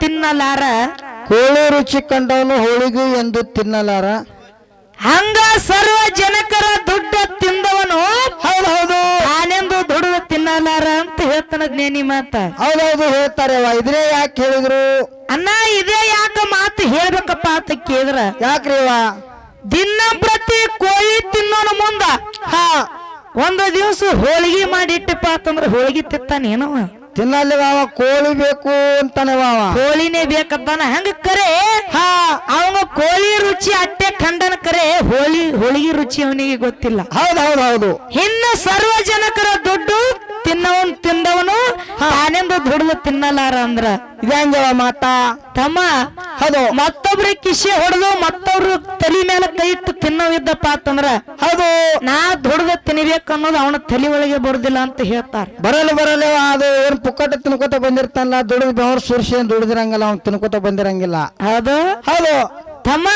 ತಿನ್ನಲಾರ? ಕೋಳಿ ರುಚಿ ಕಂಡವನು ಹೋಳಿಗೆ ಎಂದು ತಿನ್ನಲಾರ? ಹಂಗ ಸರ್ವ ಜನಕರ ದುಡ್ಡ ತಿಂದವನು ಹೌದು ಹೌದು ನಾನೆಂದು ದುಡ್ಡು ತಿನ್ನಲಾರ ಅಂತ ಹೇಳ್ತಾನ ಜ್ಞಾನಿ ಮಾತ. ಹೌದೌದು ಹೇಳ್ತಾರೆ ಇದ್ರೇ ಇದನ್ನೇ ಯಾಕೆ ಹೇಳಿದ್ರು? ಅಣ್ಣ ಇದೇ ಯಾಕ ಮಾತು ಹೇಳ್ಬೇಕಪ್ಪ ಅಂತ ಕೇಳಿದ್ರ. ಯಾಕ್ರಿ ದಿನ ಪ್ರತಿ ಕೋಳಿ ತಿನ್ನೋನ ಮುಂದ. ಹಾ. ಒಂದು ದಿವಸ ಹೋಳಿಗೆ ಮಾಡಿಟ್ಟಪ್ಪ ಅಂತಂದ್ರ ಹೋಳಿಗೆ ತಿತ್ತಾನೇನವ ತಿನ್ನಲ್ಲಿ ವಾವ ಕೋಳಿ ಬೇಕು ಅಂತಾನೆ ವಾವ ಕೋಳಿನೇ ಬೇಕಂತಾನ ಹಂಗ ಕರೆ. ಹಾ. ಅವಂಗ ಕೋಳಿ ರುಚಿ ಅಟ್ಟೆ ಹೋಳಿಗೆ ರುಚಿ ಅವನಿಗೆ ಗೊತ್ತಿಲ್ಲ. ಹೌದು ಹೌದು ಹೌದು. ಇನ್ನು ಸರ್ವ ಜನಕರ ದುಡ್ಡು ತಿನ್ನವನ್ ತಿಂದವನು ತಾನೆಂದು ದುಡ್ದು ತಿನ್ನಲಾರ ಅಂದ್ರ. ಮಾತಾ? ತಮ್ಮ ಹೌದು. ಮತ್ತೊಬ್ರ ಕಿಶೆ ಹೊಡೆದು ಮತ್ತೊಬ್ರು ತಲಿ ಮೇಲೆ ಕೈ ಇಟ್ಟು ತಿನ್ನವಿದ್ದಪ್ಪ ಅಂತಂದ್ರ ಹೌದು. ನಾ ದುಡ್ದು ತಿನ್ಬೇಕು ಅನ್ನೋದು ಅವನ ತಲೆ ಒಳಗೆ ಬರುದಿಲ್ಲ ಅಂತ ಹೇಳ್ತಾರ. ಬರಲ್ಲ ಬರಲ್ಲ ಅದು ಏನ್ ಪುಕ್ಕಟ ತಿನ್ಕೋತ ಬಂದಿರ್ತಾನಲ್ಲ ದುಡಿದ್ ಬೆವರ್ ಸುರ್ಸಿ ಏನ್ ದುಡಿದಿರಂಗಿಲ್ಲ ಅವ್ನು ತಿನ್ಕೋತ ಬಂದಿರಂಗಿಲ್ಲ. ಹೌದು. ಹೌದು. ತಮ್ಮ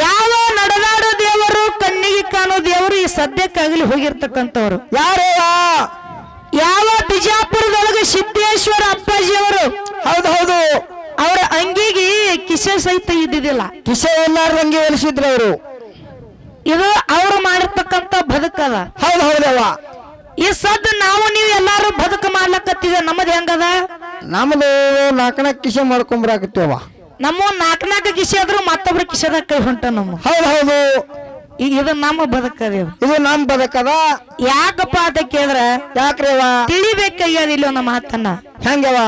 ಯಾವ ನಡೆದಾಡೋ ದೇವರು ಕಣ್ಣಿಗೆ ಕಾಣೋ ದೇವರು ಈ ಸದ್ಯಕ್ಕಾಗಲಿ ಹೋಗಿರ್ತಕ್ಕಂಥವ್ರು. ಯಾರೇವ ಯಾವ ಬಿಜಾಪುರದೊಳಗೆ ಸಿದ್ದೇಶ್ವರ ಅಪ್ಪಾಜಿಯವರು? ಹೌದು ಹೌದು ಅವರ ಅಂಗಿಗೆ ಕಿಸೆ ಸಹಿತ ಇದ್ದಿದ್ದಿಲ್ಲ. ಕಿಸೆ ಅಂಗಿ ಹೊಲಿಸಿದ್ರು ಅವರು. ಇದು ಅವರು ಮಾಡಿರ್ತಕ್ಕಂಥ ಬದುಕದ ಹೌದು ಹೌದವ ಈ ಸದ್ ನಾವು ನೀವು ಎಲ್ಲಾರು ಬದುಕು ಮಾಡ್ಲಕತ್ತಿದ ನಮ್ಮದ್ ಹೆಂಗದ? ನಮ್ದು ನಾಕನ ಕಿಸೆ ಮಾಡ್ಕೊಂಬರಾಕತ್ತೀವ ನಮ್ಮ ನಾಲ್ಕ ನಾಲ್ಕು ಕಿಸೆ ಆದ್ರೂ ಮತ್ತೊಬ್ರ ಕಿಸೆದಾಗ ಕೈ ಹೊಂಟ ನಮ್ಮ. ಹೌದು ಹೌದು ಈಗ ಇದು ನಮ್ಮ ಬದುಕದ ಇದು. ನಮ್ಮ ನಮ್ ಬದಕದ ಯಾಕಪ್ಪ ಅಂತ ಕೇಳಿದ್ರ ಯಾಕ್ರವ ತಿಳಿಬೇಕಾಗ್ಯದ ಇಲ್ಲಿ ಒಂದು ಮಾತನ್ನ. ಹೆಂಗವ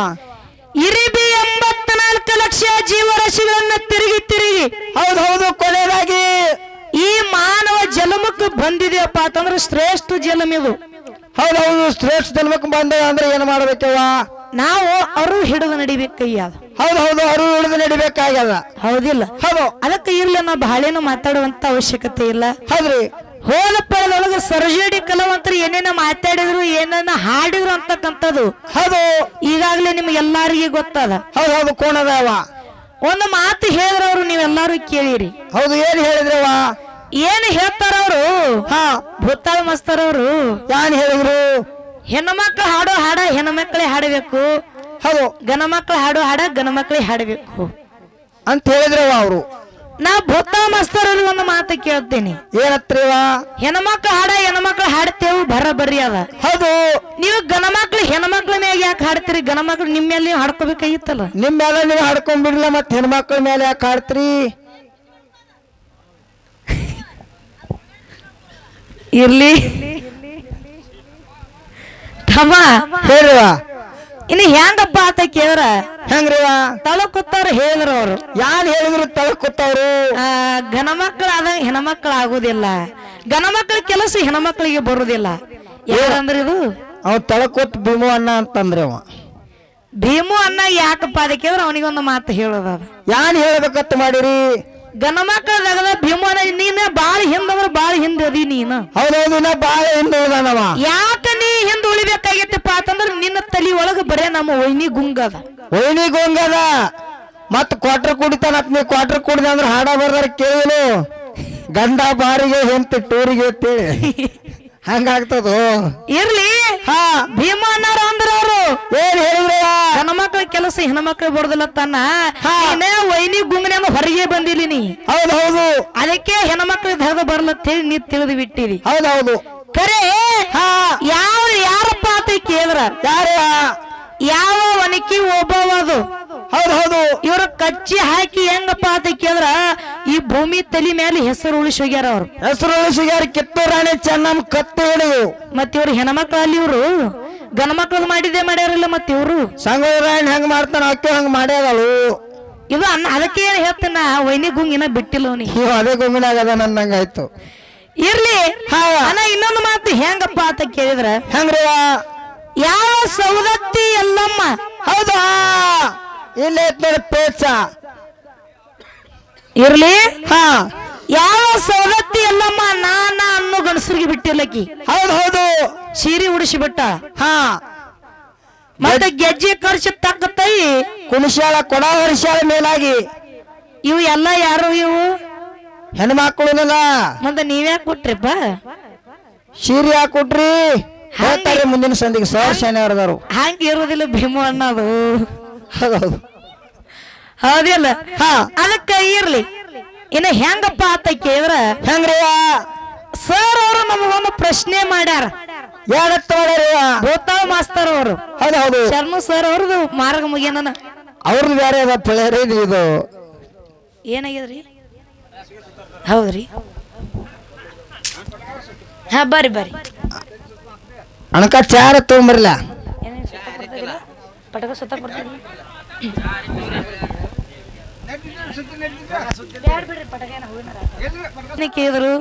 ಇರಿಬಿ ಎಂಬತ್ನಾಲ್ಕು ಲಕ್ಷ ಜೀವರಾಶಿಗಳನ್ನ ತಿರುಗಿ ತಿರುಗಿ. ಹೌದು ಹೌದು ಕೊನೆಯದಾಗಿ ಈ ಮಾನವ ಜನ್ಮಕ್ಕೆ ಬಂದಿದೆಯಪ್ಪ ಅಂತಂದ್ರೆ ಶ್ರೇಷ್ಠ ಜನ್ಮ ಇದು. ಹೌದು ಹೌದು ಶ್ರೇಷ್ಠ ಜನ್ಮಕ್ಕೆ ಬಂದ ಅಂದ್ರೆ ಏನ್ ಮಾಡ್ಬೇಕವ ನಾವು ಅವರು ಹಿಡಿದು ನಡಿಬೇಕಯ್ಯ. ಹೌದು ಹೌದು ಅವರು ಹಿಡಿದು ನಡಿಬೇಕಾಗ್ಯದ. ಹೌದಿಲ್ಲ. ಹೌದು. ಅದಕ್ಕೆ ಇರ್ಲಿ ನಾವು ಬಹಳೇನು ಮಾತಾಡುವಂತ ಅವಶ್ಯಕತೆ ಇಲ್ಲ. ಹೌದ್ರಿ. ಹೋದ ಪಳದೊಳಗೆ ಸರ್ಜಡಿ ಕಲಾವಂತರು ಏನೇನ ಮಾತಾಡಿದ್ರು ಏನೇನ ಹಾಡಿದ್ರು ಅಂತಕ್ಕಂಥದ್ದು. ಹೌದು. ಈಗಾಗಲೇ ನಿಮ್ಗೆ ಎಲ್ಲಾರಿಗೆ ಗೊತ್ತದ. ಹೌದು ಹೌದು ಕೋಣದವ. ಒಂದು ಮಾತು ಹೇಳಿದ್ರವ್ರು ನೀವೆಲ್ಲಾರು ಕೇಳಿರಿ. ಹೌದು ಏನ್ ಹೇಳಿದ್ರವ ಏನ್ ಹೇಳ್ತಾರ ಅವರು ಹಾ. ಭೂತಾಳ ಮಸ್ತರವರು. ಯಾನ್ ಹೇಳಿದ್ರು? ಹೆಣ್ಣು ಮಕ್ಕಳು ಹಾಡೋ ಹಾಡ ಹೆಣ್ಣು ಮಕ್ಕಳೇ ಹಾಡಬೇಕು. ಹೌದು. ಗಣ ಮಕ್ಕಳು ಹಾಡೋ ಹಾಡ ಗಣ ಮಕ್ಕಳೇ ಹಾಡಬೇಕು. ಅಂತ ಹೇಳಿದ್ರವ ಅವರು. ನಾ ಭೂತ ಮಸ್ತರಲ್ಲಿ ಒಂದು ಮಾತು ಕೇಳ್ತೀನಿ. ಏನತ್ರಿವ? ಹೆಣ್ಮಕ್ಳು ಹಾಡ ಹೆಣ್ಮಕ್ಳು ಹಾಡ್ತೇವು ಬರ ಬರ್ರಿ ಅದ. ಹೌದು. ನೀವು ಗಣ ಮಕ್ಳು ಹೆಣ್ಮಕ್ಳ ಮ್ಯಾಗ ಯಾಕೆ ಹಾಡ್ತೀರಿ? ಗಣ ಮಕ್ಳು ನಿಮ್ಮ ಮೇಲೆ ನೀವು ಹಾಡ್ಕೋಬೇಕಾಗಿತ್ತಲ್ಲ. ನಿಮ್ ಮೇಲೆ ನೀವು ಹಾಡ್ಕೊಂಡ್ಬಿಡ್ಲ ಮತ್ತೆ ಹೆಣ್ಮಕ್ಳ ಮೇಲೆ ಯಾಕೆ ಹಾಡ್ತೀರಿ? ಇರ್ಲಿ. ತಮ್ಮ ಹೇಳ್ರಿವ. ಇನ್ನು ಹೆಂಗಪ್ಪ ಅಂತ ಕೇಳ್ರ. ಹೆಂಗ್ರಿವ? ತಳಕುತ್ತಾರ ಹೇಳಿದ್ರ ಅವರು. ಯಾರು ಹೇಳಿದ್ರು ತಳ ಕೂತವ್ರು ಗಣ ಮಕ್ಳು ಆದ ಹೆಣ್ಮಕ್ಳು ಆಗುದಿಲ್ಲ ಗಣಮಕ್ಳ ಕೆಲಸ ಹೆಣ್ಮಕ್ಳಿಗೆ ಬರುದಿಲ್ಲ. ಯಾರಂದ್ರ ಇದು? ಅವ್ ತಳ ಕೂತ್ ಭೀಮು ಅಣ್ಣ ಅಂತಂದ್ರೆ ಅವ. ಭೀಮು ಅನ್ನ ಯಾಕಪ್ಪ ಅದಕ್ಕೆ ಅವನಿಗೊಂದು ಮಾತು ಹೇಳೋದ ಯಾನ್ ಹೇಳ್ಬೇಕತ್ತು ಮಾಡಿರಿ? ಗಣ ಭೀಮ ಭೀಮನ ನೀನ ಬಾಳ ಹಿಂದ್ರ ಬಾಳ ಹಿಂದೆ ಅದಿ ನೀನು. ಹೌದೌದು ಬಾಳ ಹಿಂದೆ ಉಳ್ದಾನವ ಯಾಕ ನೀ ಹಿಂದ ಉಳಿಬೇಕಾಗಿತ್ತಪ್ಪ ಅಂತಂದ್ರ ನಿನ್ನ ತಲಿ ಒಳಗ ಬರೇ ನಮ್ಮ ಒಯ್ನಿ ಗುಂಗದ ಒಯ್ನಿ ಗುಂಗದ ಮತ್ ಕ್ವಾರ್ಟರ್ ಕುಡಿತಾನ ನೀವು ಕ್ವಾರ್ಟರ್ ಕುಡಿದ ಅಂದ್ರೆ ಹಾಡ ಬರ್ದಾರ ಕೇಳು ಗಂಡ ಬಾರಿಗೆ ಹೆಂತ ಟೂರಿಗೆ ಅಂತೇಳಿ. ಹಂಗಾಗ್ತದೋ ಇರ್ಲಿ. ಹಾ. ಭೀಮ ಅನ್ನಾರ ಅಂದ್ರ ಅವರು. ಏನ್ ಹೇಳಿದ್ರ? ಹೆಣ್ಮಕ್ಳ ಕೆಲಸ ಹೆಣ್ಮಕ್ಳು ಬರ್ದಿಲ್ಲ ತನ್ನ. ನೀನೇ ವೈನಿ ಗುಂಗನ ಹೊರಗೆ ಬಂದಿಲಿ ನೀ. ಹೌದು ಹೌದು. ಅದಕ್ಕೆ ಹೆಣ್ಮಕ್ಳು ಧರದ ಬರ್ಲತ್ತೇಳಿ ನೀ ತಿಳಿದು ಬಿಟ್ಟಿರಿ ಹೌದೌದು ಕರೆ ಹಾ. ಯಾವ ಅಂತ ಯಾರು ಯಾವ ಒನಕಿ ಒಣಕಿ ಒಬ್ಬವದು? ಹೌದು ಹೌದು. ಇವರು ಕಚ್ಚಿ ಹಾಕಿ ಹೆಂಗಪ್ಪ ಅಂತ ಕೇಳಿದ್ರ ಈ ಭೂಮಿ ತಲಿ ಮೇಲೆ ಹೆಸರು ಉಳಿಸಿ ಹೋಗ್ಯಾರ ಅವ್ರು. ಹೆಸರು ಉಳಿಸಿಗಾರ ಕಿತ್ತೂರು ರಾಣಿ ಚೆನ್ನಮ್ಮ ಕತ್ತು ಹಿಡಿದು. ಮತ್ತೆ ಇವ್ರು ಹೆಣ್ಮಕ್ಳಲ್ಲಿ ಇವ್ರು ಗಣ ಮಕ್ಳದ್ ಮಾಡಿದ್ದೆ ಮಾಡ್ಯಾರಲ್ಲ ಮತ್ ಇವ್ರು. ಸಂಗೊಳ್ಳಿ ರಾಯಣ್ಣ ಹೆಂಗ್ ಮಾಡ್ತಾನ ಅಕ್ಕ ಹಂಗ ಮಾಡ್ಯಾರಳು ಇದು ಅನ್ನ ಅದಕ್ಕೆ ಏನ್ ಹೇಳ್ತಾನ ವೈನಿ ಗುಂಗಿನ ಬಿಟ್ಟಿಲ್ಲ ಅವನಿಗೆ. ಇವ್ ಅದೇ ಗುಂಗಿನಾಗದ ನನ್ನಂಗಾಯ್ತು ಇರ್ಲಿ ಅಣ್ಣ ಇನ್ನೊಂದು ಮಾತು ಹೆಂಗಪ್ಪ ಅಂತ ಕೇಳಿದ್ರ ಹೆಂಗ್ರಿವ ಯಾವ ಸವದತ್ತಿ ಎಲ್ಲಮ್ಮ? ಹೌದಾ? ಇಲ್ಲೇ ನೋಡಿ ಪೇಚ. ಇರ್ಲಿ? ಹಾ. ಯಾವ ಸವದತ್ತಿ ಎಲ್ಲಮ್ಮ? ನಾನ ಅನ್ನೋ ಗಣಸರಿಗೆ ಬಿಟ್ಟಿಲ್ಲಕಿ ಹೌದು ಹೌದು ಸೀರೆ ಉಡಿಸಿ ಬಿಟ್ಟ ಹಾ. ಮತ್ತೆ ಗೆಜ್ಜೆ ಖರ್ಚು ತಕ್ಕತೈ ಕುಣಿಶಾಳ ಕೊಡ ವರ್ಷಾಳ ಮೇಲಾಗಿ. ಇವು ಎಲ್ಲ ಯಾರು ಇವು? ಹೆಣ್ಮಕ್ಳು ಮತ್ತೆ ನೀವ್ಯಾಕೆ ಕೊಟ್ರಿಪ್ಪ? ಸೀರೆ ಹಾಕೊಟ್ರಿ ಹೇಳ್ತಾರೆ ಮುಂದಿನ ಸಂದಿಗೆ. ಸರ್ ಶನಿವಾರದವರು. ಹಂಗೆ ಇರೋದಿಲ್ಲ ಭೀಮು ಅನ್ನೋದು. ಹೌದೌದು. ಹೌದಿಲ್ಲ? ಹಾ ಅದಕ್ಕೆ ಇರ್ಲಿ. ಇನ್ನು ಹೆಂಗಪ್ಪ ಆತ ಕೇಳಿದ್ರ ಹೆಂಗ್ರಿ? ಸರ್ ಅವರು ನಮಗೊಂದು ಪ್ರಶ್ನೆ ಮಾಡ್ಯಾರ. ಮಾಡ್ಯಾರಿ? ಭೂತಾಳ್ ಮಾಸ್ತರ್ ಅವರು. ಹೌದು ಹೌದು ಶರ್ಮ ಸರ್ ಅವ್ರದ್ದು ಮಾರ್ಗ ಮುಗಿಯನ ಅವ್ರದ್ದು ಬೇರೆ ಅದ ಪ್ಲೇಯರ್ ಇದು ಇದು. ಏನಾಗ್ಯದ್ರಿ? ಹೌದ್ರಿ. ಹಾ ಬರ್ರಿ ಬರ್ರಿ. ಅಣಕ ಚಾರ ತಗೊಂಬರಲ್ಲ ಪಟಕ ಸುತ್ತ ಬರ್ತೀರಿ ಕೇಳಿದ್ರು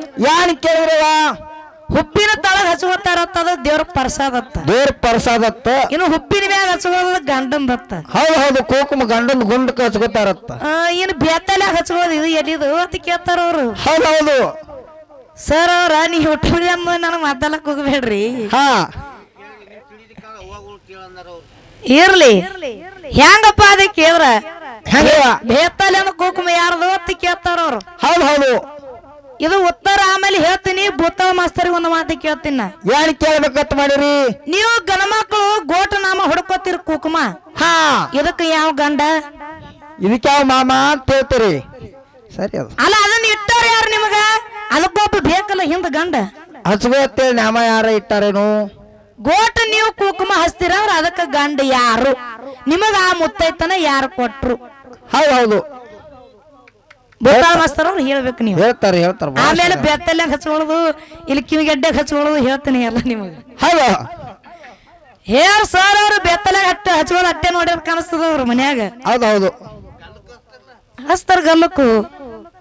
ಕೇಳಿದ್ರವ ಹುಪ್ಪಿನ ತಳಗ ಹಚ್ಕೋತಾರತ್ತದ ದೇವ್ರ ಪ್ರಸಾದತ್ತ ದೇವ್ರ ಪರ್ಸಾದ ಇನ್ನು ಹುಪ್ಪಿನ ಮ್ಯಾಗ ಹಚ್ಕೋದ ಗಂಡಂದತ್ತ ಹೌದು ಹೌದು ಕೋಕುಮ ಗಂಡನ್ ಗುಂಡ್ ಹಚ್ಕೋತಾರತ್ತ ಇನ್ನು ಬೆತ್ತಲ್ಯಾಗ ಹಚ್ಕೋದು ಇದು ಎಲ್ಲಿದು ಅಂತ ಕೇಳ್ತಾರ ಅವರು. ಹೌದು ಹೌದು. ಸರ್ ಅವ್ರ ನೀ ಹುಟ್ಟಿದ್ರಿ ಅಮ್ಮ ನನಗೆ ಮಾತಾಡಕ್ ಹೋಗ್ಬೇಡ್ರಿ. ಹಾ. ಇರ್ಲಿ. ಹೆಂಗಪ್ಪ ಅದೇ ಕೇಳ್ರ? ಹೆಂಗವ ಬೇತಲ್ಯಾನ ಕುಕುಮ ಯಾರ್ದು ಅಂತ ಕೇಳ್ತಾರ ಅವ್ರು. ಹೌದು ಹೌದು. ಇದು ಉತ್ತರ ಆಮೇಲೆ ಹೇಳ್ತೀನಿ ಭೂತ ಮಾಸ್ತರಿಗೆ ಒಂದು ಮಾತು ಕೇಳ್ತೀನಿ ನಾ. ಏನ್ ಕೇಳ್ಬೇಕಂತ ಮಾಡಿರಿ? ನೀವು ಗಣಮಕ್ಕಳು ಗೋಟ ನಾಮ ಹುಡ್ಕೋತೀರಿ ಕುಕುಮ. ಹಾ. ಇದಕ್ಕೆ ಯಾವ ಗಂಡ? ಇದಕ್ಕೆ ಯಾವ ಮಾಮ ಅಂತ ಹೇಳ್ತೀರಿ. ಸರಿ ಅದು. ಅಲ್ಲ ಅದನ್ನ ಇಟ್ಟಾರ ಯಾರು ನಿಮಗ? ಅದಕ್ಕೊಬ್ಬ ಬೇಕಲ್ಲ ಹಿಂದ ಗಂಡ? ಹಚ್ಕೋತೇಳಿ ನಾಮ ಯಾರ ಇಟ್ಟಾರೇನು? ಗೋಟ್ ನೀವು ಕುಂಕುಮ ಹಚ್ತೀರ ಅಂದ್ರೆ ಅದಕ್ಕೆ ಗಂಡ ಯಾರು? ನಿಮಗ ಆ ಮುತ್ತೈತನ ಯಾರು ಕೊಟ್ರು? ಹೌದು ಹೌದು. ಭೂತಾಳ ಮಾಸ್ತರ್ ಅವ್ರು ಹೇಳ್ಬೇಕು ನೀವು. ಹೇಳ್ತಾರೆ ಹೇಳ್ತಾರೆ ಆಮೇಲೆ. ಬೆತ್ತಲ್ಯಾಗ ಹಚ್ಕೊಳ್ಳೋದು ಇಲ್ಲಿ ಕಿವಿಗೆಡ್ಡೆಗೆ ಹಚ್ಕೊಳ್ಳೋದು ಹೇಳ್ತೀನಿ ಎಲ್ಲ ನಿಮಗೆ. ಹೌದು? ಹೇಳ ಸರ್ ಅವ್ರು ಬೆತ್ತಲ್ಯಾಗ ಹಟ್ಟ ಹಚ್ಕೊಳ್ಳೋದು ಅಟ್ಟೆ ನೋಡ್ಯಾರ ಕಾಣಿಸ್ತದ ಅವ್ರ ಮನ್ಯಾಗ. ಹೌದು ಹೌದು. ಹಚ್ತಾರ ಗಲ್ಲಕ್ಕು.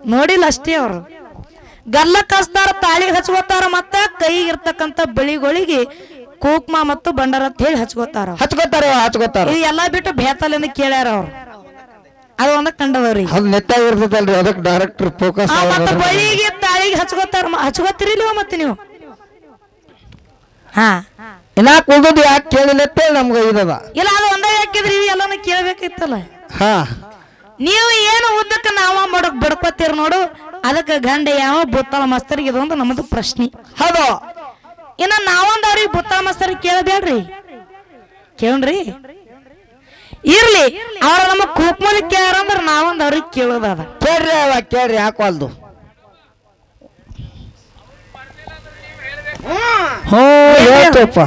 ನೋಡಿಲ್ಲ ಅಷ್ಟೇ ಅವರು. ಗಲ್ಲಕ್ ಕಸ್ದಾರ ತಾಳಿಗೆ ಹಚ್ಕೋತಾರ ಮತ್ತ ಕೈಗೆ ಇರ್ತಕ್ಕಂತ ಬಳಿಗಳಿಗೆ ಕುಕ್ಮ ಮತ್ತು ಬಂಡಾರ ಅಂತ ಹೇಳಿ ಹಚ್ಕೋತಾರ ಹಚ್ಕೋತಾರ ಹಚ್ಕೋತಾರ. ಇದು ಎಲ್ಲಾ ಬಿಟ್ಟು ಬೇತಲಿಂದ ಕೇಳ್ಯಾರ ಅವ್ರು. ಅದು ಒಂದ ಕಂಡದವ್ರಿ. ಅದು ನೆತ್ತಾಗಿ ಇರ್ತದಲ್ರಿ ಅದಕ್ಕೆ ಡೈರೆಕ್ಟರ್ ಫೋಕಸ್ ಮತ್ತೆ ಬಳಿಗೆ ತಾಳಿಗೆ ಹಚ್ಕೋತಾರ ಹಚ್ಕೋತಿರಿಲ್ವ ಮತ್ತೆ ನೀವು? ಹಾ. ಇನ್ನ ಕುಲ್ದದ್ದು ಯಾಕೆ ಕೇಳಿಲ್ಲ ಅಂತೇಳಿ ನಮ್ಗೆ ಇದದ ಇಲ್ಲ ಅದು ಒಂದ ಯಾಕಿದ್ರಿ ಎಲ್ಲಾನು ಕೇಳ್ಬೇಕಿತ್ತಲ್ಲ. ಹಾ. ನೀವು ಏನು ಉದ್ದಕ್ಕೆ ನಾವ ಮಾಡಕ್ ಬಡ್ಕೋತೀರ ನೋಡು ಅದಕ್ಕೆ ಗಂಡ ಯಾವ ಮಸ್ತರಿಗೆ ಮಾಸ್ತರಿಗೆ ಅಂತ ನಮ್ಮದು ಪ್ರಶ್ನೆ. ಹೌದು. ಇನ್ನ ನಾವೊಂದು ಅವ್ರಿಗೆ ಬುತ್ತಾಳ ಮಸ್ತರಿ ಕೇಳಬೇಡ್ರಿ. ಕೇಳ್ರಿ. ಇರ್ಲಿ ಅವ್ರ ನಮ್ಮ ಕುಕ್ಮನ ಕೇಳಂದ್ರೆ ನಾವೊಂದು ಅವ್ರಿಗೆ ಕೇಳೋದದ ಕೇಳ್ರಿ ಅವ ಕೇಳ್ರಿ ಹಾಕೋಲ್ದು ಹ್ಞೂ ಹೇಳ್ತೇವಪ್ಪ.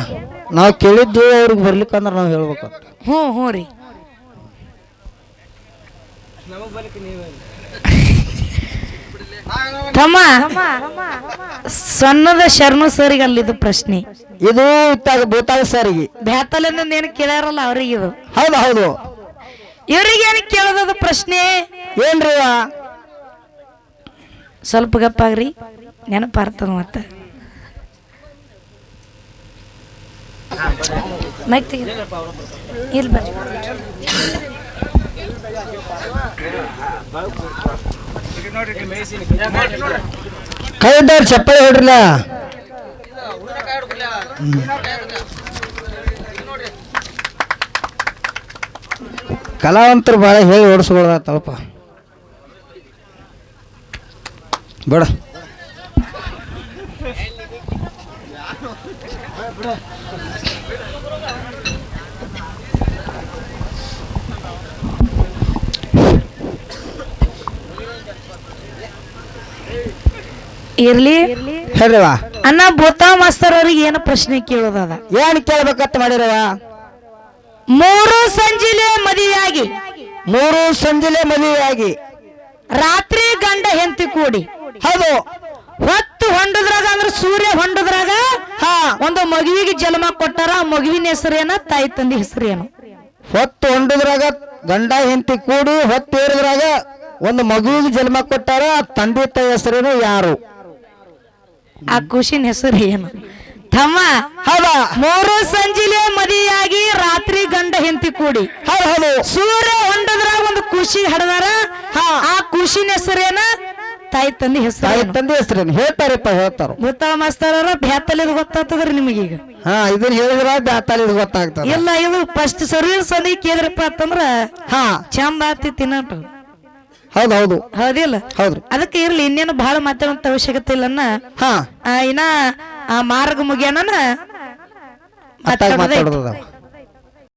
ನಾವು ಕೇಳಿದ್ದು ಅವ್ರಿಗೆ ಬರ್ಲಿಕ್ಕಂದ್ರೆ ನಾವು ಹೇಳ್ಬೇಕು. ಹ್ಞೂ ಹ್ಞೂ ರೀ. ತಮ್ಮ ಸಣ್ಣದ ಶರಣು ಸರಿಗೆ ಅಲ್ಲಿದ್ದು ಪ್ರಶ್ನೆ. ಇದು ಭೂತಾಳ ಸರಿಗೆ. ಬ್ಯಾತಲಿಂದ ಏನು ಕೇಳ್ಯಾರಲ್ಲ ಅವ್ರಿಗೆ ಇದು? ಹೌದು ಹೌದು. ಇವ್ರಿಗೆ ಏನು ಕೇಳೋದದು ಪ್ರಶ್ನೆ? ಏನ್ರಿ? ಸ್ವಲ್ಪ ಗಪ್ಪಾಗ್ರಿ ನೆನಪಾರ್ತದ ಮತ್ತೆ. ಮೈಕ್ ತೆಗಿ ಇಲ್ಲಿ ಬರ್ರಿ. ಕೈ ಇದ್ದವ್ರು ಚಪ್ಪಲಿ ಹೊಡ್ರಲ್ಲ? ಕಲಾವಂತರು ಭಾಳ ಹೇಳಿ ಓಡಿಸ್ಕೊಳ್ದತ್ತಲ್ಪ ಬೇಡ. ಇರ್ಲಿ. ಹೇಳಿವ ಅನ್ನ ಭೂತಾ ಮಾಸ್ತರ್ ಅವ್ರಿಗೆ ಏನು ಪ್ರಶ್ನೆ ಕೇಳೋದದ? ಏನ್ ಕೇಳ್ಬೇಕಂತ ಮಾಡಿರವ ಮೂರು ಸಂಜಿಲೆ ಮದುವೆಯಾಗಿ. ಮೂರು ಸಂಜೆಲೆ ಮದುವೆಯಾಗಿ. ರಾತ್ರಿ ಗಂಡ ಹೆಂತಿ ಕೂಡಿ. ಹೌದು. ಹೊತ್ತು ಹೊಂಡದ್ರಾಗ ಅಂದ್ರೆ ಸೂರ್ಯ ಹೊಂಡದ್ರಾಗ ಹಾ. ಒಂದು ಮಗುವಿಗೆ ಜನ್ಮ ಕೊಟ್ಟಾರ ಆ ಮಗುವಿನ ಹೆಸರೇನ ತಾಯಿ ತಂದೆ ಹೆಸರೇನು ಹೊತ್ತು ಹೊಂಡದ್ರಾಗ ಗಂಡ ಹೆಂಡತಿ ಕೂಡಿ ಹೊತ್ತು ಏರಿದ್ರಾಗ ಒಂದು ಮಗುವಿಗೆ ಜನ್ಮ ಕೊಟ್ಟಾರ ಆ ತಂದೆ ತಾಯಿ ಹೆಸರೇನು ಯಾರು? ಆ ಖುಷಿನ ಹೆಸರು ಏನು? ತಮ್ಮ ಹೌದಾ. ಮೂರು ಸಂಜಿಲೆ ಮದಿಯಾಗಿ ರಾತ್ರಿ ಗಂಡ ಹೆಂತಿ ಕೂಡಿ. ಹೌದು ಸೂರ್ಯ ಹೊಂಡದ್ರಾಗ ಒಂದು ಖುಷಿ ಹಡದಾರ. ಹಾ. ಆ ಖುಷಿನ ಹೆಸರೇನ? ತಾಯಿ ತಂದೆ ತಾಯಿ ಹೆಸರೇನು ತಂದೆ ಹೆಸರೇನು? ಹೇಳ್ತಾರಪ್ಪ ಹೇಳ್ತಾರ. ಮೃತ ಮಾಸ್ತಾರ ಅವ್ರ ಬ್ಯಾತಲ್ಲಿ ಗೊತ್ತಾಗ್ತದ್ರಿ ನಿಮಗೀಗ ಹಾ ಇದನ್ನ ಹೇಳಿದ್ರ ಬ್ಯಾತಾಲಿ ಇದು ಗೊತ್ತಾಗ್ತದ. ಇಲ್ಲ ಇದು ಫಸ್ಟ್ ಸರ್ವಿಸ್ ಸಂದಿ ಕೇಳಿದ್ರಪ್ಪ ಅಂತಂದ್ರ ಹಾ. ಚಂದ ಆತಿ ತಿನ್ನಟ ಹೌದು ಹೌದು. ಹೌದಿಲ್ಲ ಹೌದ್ರಿ ಅದಕ್ಕೆ ಇರ್ಲಿ ಇನ್ನೇನು ಬಹಳ ಮಾತಾಡುವಂತ ಅವಶ್ಯಕತೆ ಇಲ್ಲನ್ನ ಹಾ. ಇನ್ನ ಆ ಮಾರ್ಗ ಮುಗಿಯನ ಮಾತಾಡೋದ